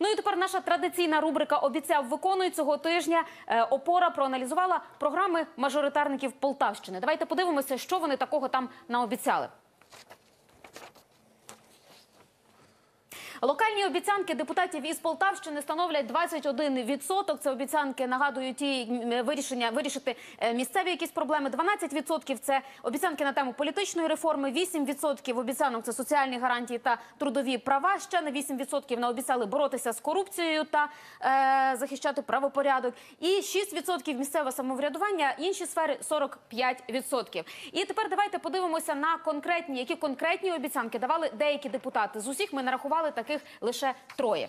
Ну і тепер наша традиційна рубрика обіцяв виконує цього тижня. Е, Опора проаналізувала програми мажоритарників Полтавщини. Давайте подивимося, що вони такого там наобіцяли. Локальні обіцянки депутатів із Полтавщини становлять 21%. Це обіцянки нагадую ті вирішення вирішити е, місцеві якісь проблеми. 12% – це обіцянки на тему політичної реформи. 8% обіцянок це соціальні гарантії та трудові права. Ще на 8% наобіцяли боротися з корупцією та е, захищати правопорядок. І 6% місцеве самоврядування. Інші сфери 45%. І тепер давайте подивимося на конкретні, які конкретні обіцянки давали деякі депутати. З усіх ми нарахували таких лише троє.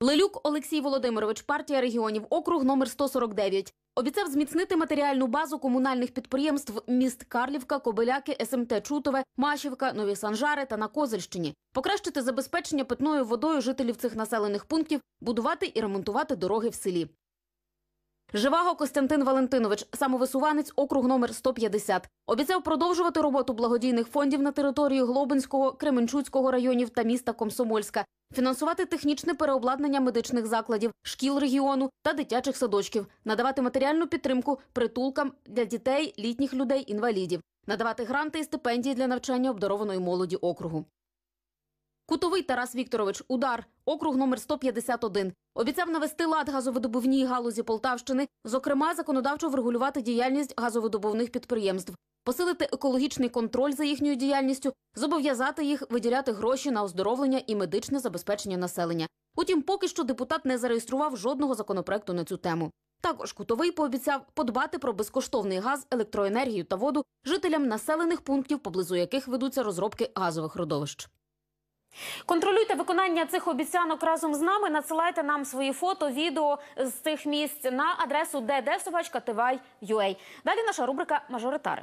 Лелюк Олексій Володимирович, партія регіонів, округ номер 149. Обіцяв зміцнити матеріальну базу комунальних підприємств міст Карлівка, Кобиляки, СМТ Чутове, Машівка, Нові Санжари та на Козельщині, покращити забезпечення питною водою жителів цих населених пунктів, будувати і ремонтувати дороги в селі. Живаго Костянтин Валентинович, самовисуванець округ номер 150. Обіцяв продовжувати роботу благодійних фондів на території Глобинського, Кременчуцького районів та міста Комсомольська, фінансувати технічне переобладнання медичних закладів, шкіл регіону та дитячих садочків, надавати матеріальну підтримку притулкам для дітей, літніх людей, інвалідів, надавати гранти і стипендії для навчання обдарованої молоді округу. Кутовий Тарас Вікторович, удар, округ номер 151. Обіцяв навести лад газовидобувній галузі Полтавщини, зокрема, законодавчо врегулювати діяльність газовидобувних підприємств, посилити екологічний контроль за їхньою діяльністю, зобов'язати їх виділяти гроші на оздоровлення і медичне забезпечення населення. Утім, поки що депутат не зареєстрував жодного законопроекту на цю тему. Також Кутовий пообіцяв подбати про безкоштовний газ, електроенергію та воду жителям населених пунктів, поблизу яких ведуться розробки газових родовищ. Контролюйте виконання цих обіцянок разом з нами. Надсилайте нам свої фото, відео з цих місць на адресу ddsobachka.tv.ua. Далі наша рубрика Мажоритари.